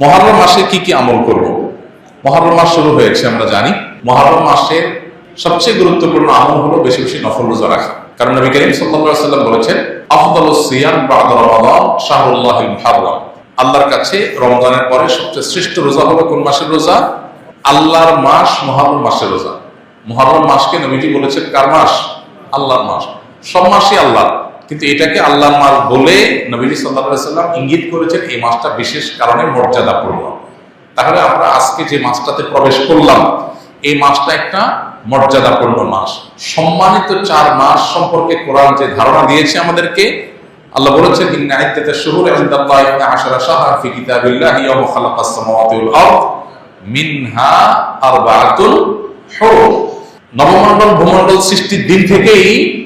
মহারম মাসে কি কি আমল করব? মহারম মাস শুরু হয়েছে, আমরা জানি। মহারম মাসের সবচেয়ে গুরুত্বপূর্ণ আমল হলো বেশি বেশি নফল রোজা রাখা। কারণ নবী করিম সাল্লাম বলেছেন, আফদালু সিয়াম বা'দা রমাদান শাহরুল্লাহিল মুহাররম। আল্লাহর কাছে রমজানের পরে সবচেয়ে শ্রেষ্ঠ রোজা হলো কোন মাসের রোজা? আল্লাহর মাস মহারম মাসের রোজা। মহারম মাসকে নবীজি বলেছেন কার মাস? আল্লাহর মাস। সব মাসই আল্লাহর। কিন্তু এটাকে আল্লাহর মাস বলে নবীজি আলাইহি সাল্লাম ইঙ্গিত করেছেন এই মাসটা বিশেষ কারণে মর্যাদা মর্যাদাপূর্ণ। তাহলে আমরা আজকে যে মাসটাতে প্রবেশ করলাম, এই মাসটা একটা মর্যাদাপূর্ণ মাস সম্মানিত চার মাস সম্পর্কে কোরআন যে ধারণা দিয়েছে আমাদেরকে, আল্লাহ বলেছেন নবমণ্ডল ভূমণ্ডল সৃষ্টির দিন থেকেই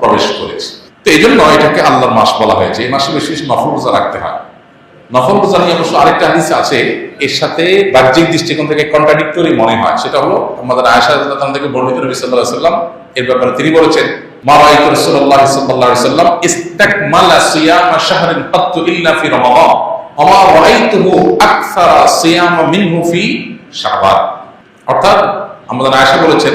প্রবেশ করেছি। তো এই জন্য এটাকে আল্লাহর মাস বলা হয়েছে। এই মাসে বেশি নফল রোজা রাখতে হয়। নফল রোজা নিয়ে অবশ্য আরেকটা হাদিস আছে। এর সাথে বাহ্যিক দৃষ্টিকোণ থেকে কন্ট্রাডিক্টরি মনে হয়। সেটা হলো আমাদের আয়সা থেকে বর্ণিত নবী আলাইহি সাল্লাম। এর ব্যাপারে তিনি বলেছেন আমাদের আয়সা বলেছেন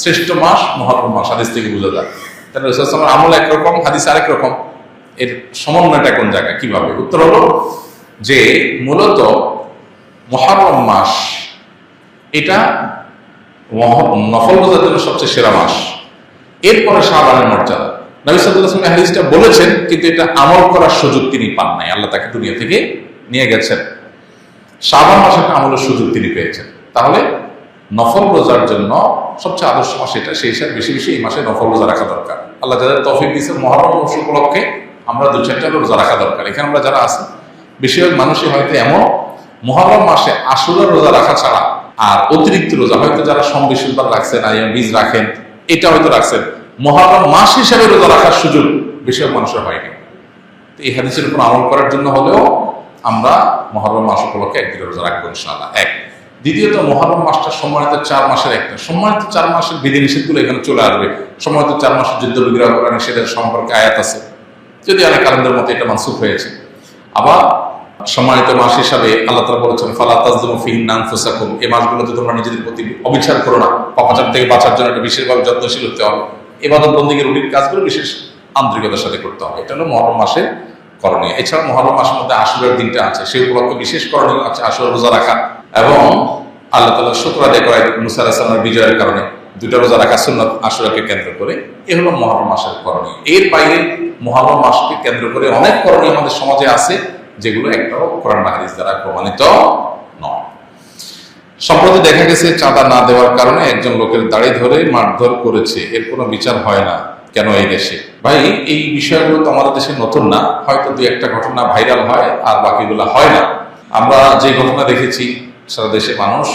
শ্রেষ্ঠ মাস মহরম মাস, হাদিস থেকে বোঝা যায়। তাহলে রসুলামের আমল একরকম হাদিস আরেক রকম। এর সমন্বয়টা কোন জায়গায়, কীভাবে? উত্তর হলো যে, মূলত মহারম মাস, এটা নফল রোজার জন্য সবচেয়ে সেরা মাস। এরপরে শাহবানের মর্যাদা। নবী হাদিসটা বলেছেন, কিন্তু এটা আমল করার সুযোগ তিনি পান নাই। আল্লাহ তাকে দুনিয়া থেকে নিয়ে গেছেন। শাবান মাসে একটা আমলের সুযোগ তিনি পেয়েছেন। তাহলে নফল রোজার জন্য সবচেয়ে আদর্শ মাস এটা। সেই হিসাবে বেশি বেশি এই মাসে নফল রোজা রাখা দরকার। আল্লাহ যাদের তফিক দিয়েছেন মহরম উপলক্ষে আমরা দু চারটা রোজা রাখা দরকার। এখানে আমরা যারা আছি, বেশিরভাগ মানুষই হয়তো এমন, মহরম মাসে আসুরের রোজা রাখা ছাড়া আর অতিরিক্ত রোজা, হয়তো যারা সম্বিশুদ্ধ রাখছেন আইয়া বীজ রাখেন, এটা হয়তো রাখছেন। মহরম মাস হিসাবে রোজা রাখার সুযোগ বেশিরভাগ মানুষের হয়নি। তো এই হাদিসের উপর আমল করার জন্য হলেও আমরা মহরম মাস উপলক্ষে একদিন রোজা রাখব ইনশাআল্লাহ। এক। দ্বিতীয়ত মহরম মাসটা সম্মানিত চার মাসের একটা। সম্মানিত চার মাসের বিধিনিষেধগুলো এখানে চলে আসবে। সম্মানিত চার মাসের যুদ্ধ বিগ্রহ করা নিষেধের সম্পর্কে আয়াত আছে। যদি অনেক কালেন্ডার মতো এটা মানসুখ হয়েছে। আবার সম্মানিত মাস হিসাবে আল্লাহ তালা বলেছেন, ফালা তাজদুমু এই মাসগুলোতে তোমরা নিজেদের প্রতি অবিচার করো না। পাপাচার থেকে বাঁচার জন্য একটা বিশেষভাবে যত্নশীল হতে হবে। এবাদত বন্দীকে রুটির কাজগুলো বিশেষ আন্তরিকতার সাথে করতে হবে। এটা হলো মহরম মাসে করণীয়। এছাড়া মহরম মাসের মধ্যে আশুরের দিনটা আছে। সেই উপলক্ষে বিশেষ করণীয় আছে আশুর রোজা রাখা। এবং আল্লাহ তালা শুক্র আদায় করা মুসা আলাহিসামের বিজয়ের কারণে দুটা রোজা রাখা সুন্নত আশুরাকে কেন্দ্র করে। এ হলো মহরম মাসের করণীয়। এর বাইরে মহরম মাসকে কেন্দ্র করে অনেক করণীয় আমাদের সমাজে আছে, যেগুলো একটাও কোরআন বা হাদিস দ্বারা প্রমাণিত নয়। সম্প্রতি দেখা গেছে চাঁদা না দেওয়ার কারণে একজন লোকের দাড়ি ধরে মারধর করেছে। এর কোনো বিচার হয় না, কেন এই দেশে? ভাই, এই বিষয়গুলো তো আমাদের দেশে নতুন না। হয়তো দু একটা ঘটনা ভাইরাল হয় আর বাকিগুলো হয় না। আমরা যে ঘটনা দেখেছি সারা দেশে মানুষ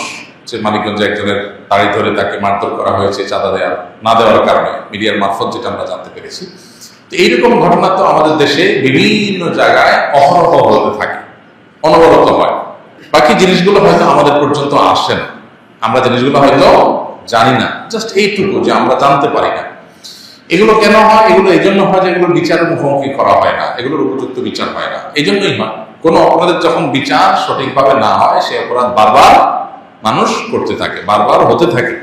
যে মানিকগঞ্জে একজনের দাড়ি ধরে তাকে মারধর করা হয়েছে, চাঁদা দেওয়ার, না দেওয়ার কারণে, মিডিয়ার মারফত যেটা আমরা জানতে পেরেছি। তো এইরকম ঘটনা তো আমাদের দেশে বিভিন্ন জায়গায় অহরহ হতে থাকে, অনবরত হয়। বাকি জিনিসগুলো হয়তো আমাদের পর্যন্ত আসে না। আমরা জিনিসগুলো হয়তো জানি না জাস্ট এইটুকু যে আমরা জানতে পারি না। এগুলো কেন হয়? এগুলো এই জন্য হয় যে এগুলো বিচার মুখোমুখি করা হয় না, এগুলোর উপযুক্ত বিচার হয় না। এই জন্যই হয়। কোনো অপরাধের যখন বিচার সঠিকভাবে না হয় সে অপরাধ বারবার মানুষ করতে থাকে, বারবার হতে থাকে।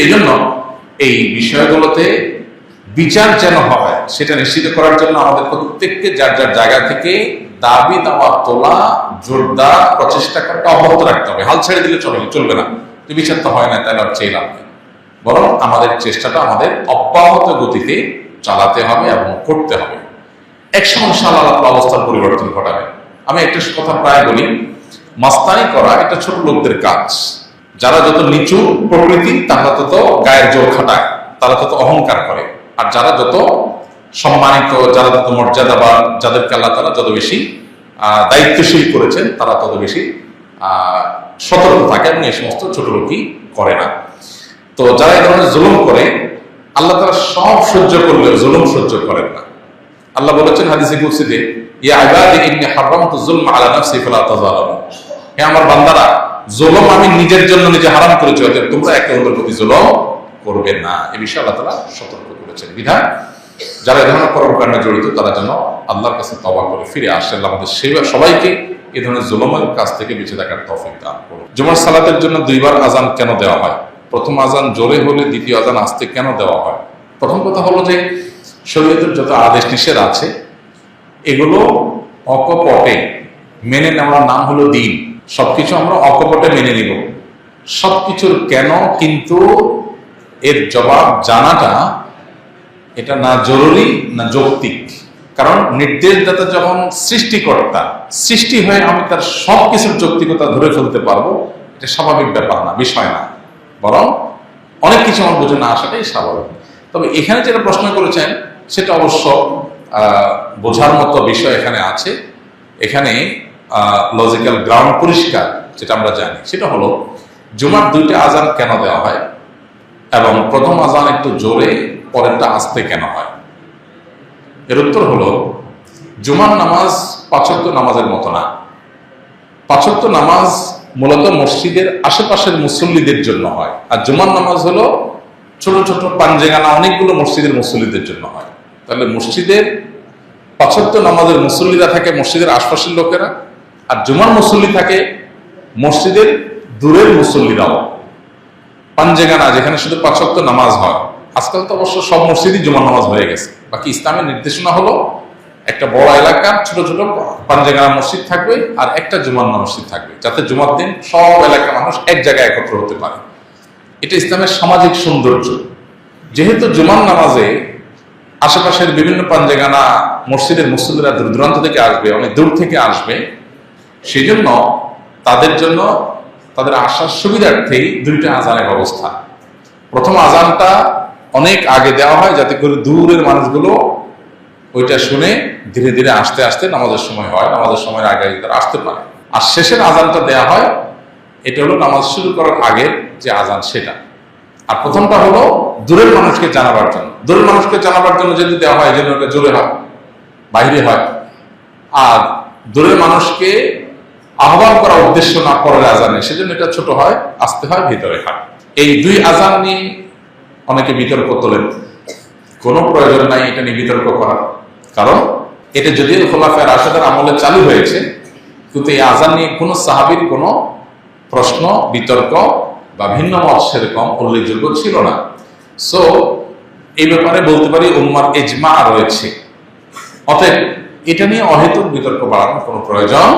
এই জন্য এই বিষয়গুলোতে বিচার যেন হয়, সেটা নিশ্চিত করার জন্য আমাদের প্রত্যেককে যার যার জায়গা থেকে দাবি দাওয়া, তোলা, জোরদার প্রচেষ্টা করাটা অব্যাহত রাখতে হবে। হাল ছেড়ে দিলে চলবে চলবে না। বিচার তো হয় না, তাহলে আর চেয়ে লাভ। বরং আমাদের চেষ্টাটা আমাদের অব্যাহত গতিতে চালাতে হবে এবং করতে হবে। একসময় ইনশাআল্লাহ আল্লাহ অবস্থার পরিবর্তন ঘটাবে। আমি একটা কথা প্রায় বলি, মাস্তানি করা এটা ছোট লোকদের কাজ। যারা যত নিচু প্রকৃতি, তারা তত গায়ের জোর খাটায়, তারা তত অহংকার করে। আর যারা যত সম্মানিত, যারা যত মর্যাদাবান, যাদেরকে আল্লাহ তারা যত বেশি দায়িত্বশীল করেছেন, তারা তত বেশি সতর্ক থাকে এবং এই সমস্ত ছোট লোকই করে না। তো যারা এই ধরনের জুলুম করে, আল্লাহ তারা সব সহ্য করলেও জুলুম সহ্য করেন না। আল্লাহ বলেছেন হাদিসে কুরসিতে ইয়া ইবাদি ইন্নী হারামতু যুলমা আলা নাফসি ফালা তাযালামু আমার বান্দারা, জুলুম আমি নিজের জন্য হারাম করবে না। এই বিষয়ে সতর্ক করেছেন। যারা এ জড়িত, তারা যেন আল্লাহর কাছে করে ফিরে আমাদের সেই সবাইকে এই ধরনের জুলুমের কাছ থেকে বেঁচে থাকার তৌফিক দান জুমার সালাতের জন্য দুইবার আজান কেন দেওয়া হয়? প্রথম আজান জোরে হলে দ্বিতীয় আজান আসতে কেন দেওয়া হয়? প্রথম কথা হলো যে, শরীয়তের যত আদেশ নিষেধ আছে এগুলো অকপটে। মেনে নেওয়ার নাম হলো দিন। সবকিছু আমরা অকপটে মেনে নিব। সবকিছুর কেন কিন্তু এর জবাব জানাটা এটা না জরুরি, না যৌক্তিক। কারণ নির্দেশদাতা যখন সৃষ্টিকর্তা, সৃষ্টি হয়ে আমি তার সব কিছুর যৌক্তিকতা ধরে ফেলতে পারব, এটা স্বাভাবিক ব্যাপার না, বিষয় না। বরং অনেক কিছু আমার বুঝে না আসাটাই স্বাভাবিক। তবে এখানে যেটা প্রশ্ন করেছেন, সেটা অবশ্য বোঝার মতো বিষয় এখানে আছে। এখানে লজিক্যাল গ্রাউন্ড পরিষ্কার, যেটা আমরা জানি। সেটা হলো, জুমার দুইটা আজান কেন দেওয়া হয়? এবং প্রথম আজান একটু জোরে, পরেরটা আসতে কেন হয়? এর উত্তর হলো, জুমার নামাজ পাঁচক্ত নামাজের মতো না। পাঁচক্ত নামাজ মূলত মসজিদের আশেপাশের মুসল্লিদের জন্য হয়। আর জুমার নামাজ হলো, ছোট ছোট পাঞ্জেগানা অনেকগুলো মসজিদের মুসল্লিদের জন্য হয়। তাহলে মসজিদের পাঁচক্ত নামাজের মুসল্লিরা থাকে মসজিদের আশপাশের লোকেরা, আর জুমার মুসল্লি থাকে মসজিদের দূরের মুসল্লিরাও। পাঞ্জেগানা যেখানে শুধু পাঁচক্ত নামাজ হয়। আজকাল তো অবশ্য সব মসজিদই জুমার নামাজ হয়ে গেছে। বাকি ইসলামের নির্দেশনা হলো একটা বড় এলাকা, ছোট ছোট পাঞ্জেগানা মসজিদ থাকবে আর একটা জুমার মসজিদ থাকবে, যাতে জুমার দিন সব এলাকার মানুষ এক জায়গায় একত্র হতে পারে। এটা ইসলামের সামাজিক সৌন্দর্য। যেহেতু জুমার নামাজে আশেপাশের বিভিন্ন পাঞ্জেগানা মসজিদের মুসল্লিরা দূর দূরান্ত থেকে আসবে, অনেক দূর থেকে আসবে। সেই জন্য তাদের জন্য, তাদের আসার সুবিধার্থেই দুইটা আজানের ব্যবস্থা। প্রথম আজানটা অনেক আগে দেওয়া হয় যাতে করে দূরের মানুষগুলো ওইটা শুনে ধীরে ধীরে আসতে আসতে নামাজের সময় হয়, নামাজের সময় আগে তারা আসতে পারে। আর শেষের আজানটা দেওয়া হয়, এটা হলো নামাজ শুরু করার আগের যে আজান সেটা। আর প্রথমটা হলো দূরের মানুষকে জানাবার জন্য। দূরের মানুষকে জানাবার জন্য যদি দেওয়া হয়, যেন ওটা জোরে হয় বাইরে হয়। আর দূরের মানুষকে আহ্বান করার উদ্দেশ্য না পরের আজানে সেজন্য এটা ছোট হয়, আসতে হয়, ভিতরে হয়। এই দুই আজান নিয়ে অনেকে বিতর্ক তোলেন। কোনো প্রয়োজন নাই এটা নিয়ে বিতর্ক করার। কারণ এটা যদিও খোলাফের রাশেদের আমলে চালু হয়েছে, কিন্তু এই আজান নিয়ে কোনো সাহাবির কোনো প্রশ্ন, বিতর্ক বা ভিন্ন মত সেরকম উল্লেখযোগ্য ছিল না। সো এই ব্যাপারে বলতে পারি উম্মার এজমা রয়েছে। অতএব এটা নিয়ে অহেতুক বিতর্ক বাড়ানোর কোনো প্রয়োজন